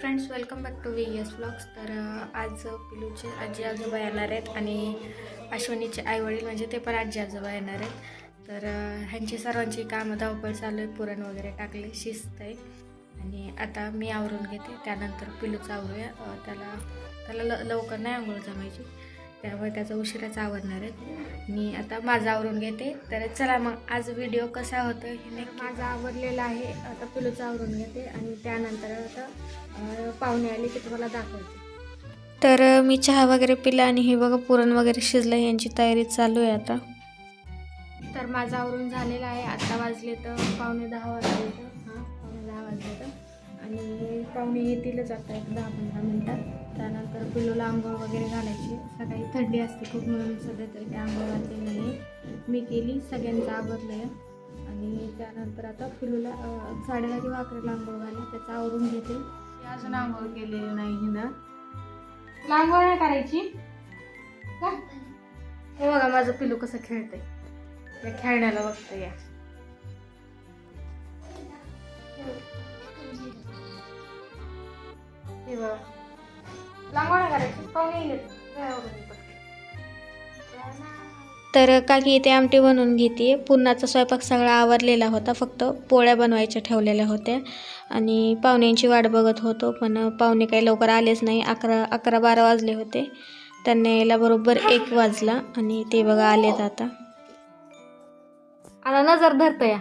Friends welcome back to V S blogs तर आज पिलूचे आजी आजोबा येणार आहेत आणि अश्विनीचे आईवडील म्हणजे ते पण आजी आजोबा येणार आहेत. तर ह्यांची सर्वांची कामं धावपळ चालू आहे पुरण वगैरे टाकले शिस्त आहे. आणि आता मी आवरून घेते त्यानंतर पिलूचं आवरूया. त्याला त्याला ल लवकर नाही आंघोळ जमायची. त्यामुळे त्याचा उशिराच आवरणार आहेत मी आता माझं आवरून घेते. तर चला मग आज व्हिडिओ कसा होतो हे नाही माझा आवरलेला आहे. आता पिलूचं आवरून घेते आणि त्यानंतर आता पाहुणे आले की तुम्हाला दाखवते. तर मी चहा वगैरे पिला आणि हे बघा पुरण वगैरे शिजलं यांची तयारी चालू आहे आता. तर माझं आवरून झालेलं आहे. आता वाजले तर पावणे दहा वाजले तर हां पावणे दहा वाजले तर आणि पाहुणे येतीलच आता एक दहा पंधरा मिनटात. त्यानंतर पिलूला आंघोळ वगैरे घालायची. सकाळी थंडी असते खूप म्हणून सध्या तरी त्या आंघोळ घातली नाही मी केली सगळ्यांचं आवरलं आहे आणि त्यानंतर आता पिलूला साडेला किंवा अकराला आंघोळ घाली त्याचं आवरून घेते. अजून आंघोळ केलेली नाही हिनं. तुला आंघोळ नाही करायची? का? हे बघा माझं पिलू कसं खेळतंय. या खेळण्याला बघतं या. हे बघा. लांगोळ नाही करायची. पाहुणे येईल तर काकी इथे आमटी बनवून घेते. पुरणाचा स्वयंपाक सगळा आवरलेला होता. फक्त पोळ्या बनवायच्या ठेवलेल्या होत्या. आणि पाहुण्यांची वाट बघत होतो पण पाहुणे काही लवकर आलेच नाही. अकरा अकरा बारा वाजले होते. त्यांना यायला बरोबर एक वाजला आणि ते बघा आलेत आता. आता नजर धरत या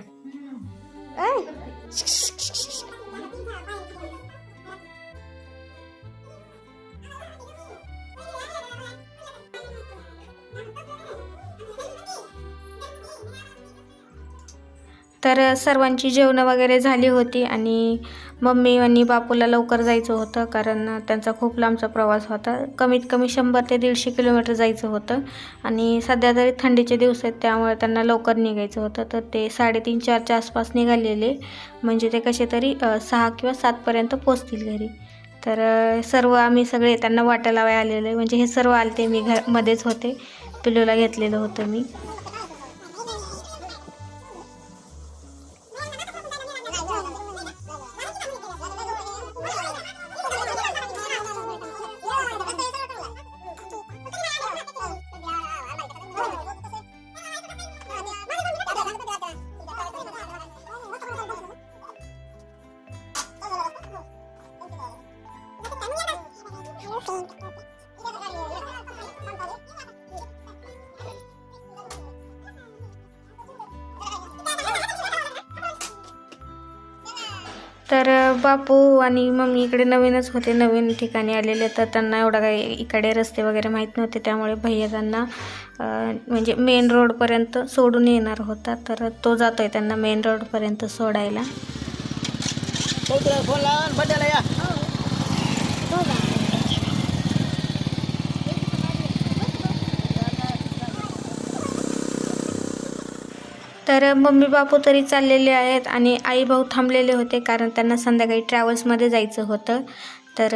तर सर्वांची जेवणं वगैरे झाली होती आणि मम्मी आणि बापूला लवकर जायचं होतं कारण त्यांचा खूप लांबचा प्रवास होता. कमीत कमी शंभर ते दीडशे किलोमीटर जायचं होतं आणि सध्या तरी थंडीचे दिवस आहेत त्यामुळे त्यांना लवकर निघायचं होतं. तर ते साडेतीन चारच्या आसपास निघालेले. म्हणजे ते कसे तरी सहा किंवा सातपर्यंत पोचतील घरी. तर सर्व आम्ही सगळे त्यांना वाटा लावाय आलेले. म्हणजे हे सर्व आलते मी घर मध्येच होते. पिलूला घेतलेलं होतं मी. तर बापू आणि मम्मी इकडे नवीनच होते. नवीन ठिकाणी आलेले तर त्यांना एवढा काही इकडे रस्ते वगैरे माहीत नव्हते. त्यामुळे भैया त्यांना म्हणजे मेन रोडपर्यंत सोडून येणार होता. तर तो जातोय त्यांना मेन रोडपर्यंत सोडायला. तर मम्मी बापू तरी चाललेले आहेत आणि आई भाऊ थांबलेले होते कारण त्यांना संध्याकाळी ट्रॅव्हल्समध्ये जायचं होतं. तर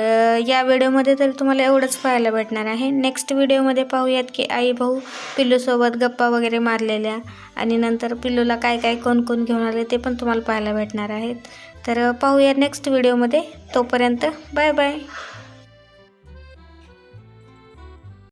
या व्हिडिओमध्ये तरी तुम्हाला एवढंच पाहायला भेटणार आहे. नेक्स्ट व्हिडिओमध्ये पाहूयात की आई भाऊ पिल्लूसोबत गप्पा वगैरे मारलेल्या आणि नंतर पिल्लूला काय काय कोण कोण घेऊन आले ते पण तुम्हाला पाहायला भेटणार आहेत. तर पाहूया नेक्स्ट व्हिडिओमध्ये. तोपर्यंत बाय बाय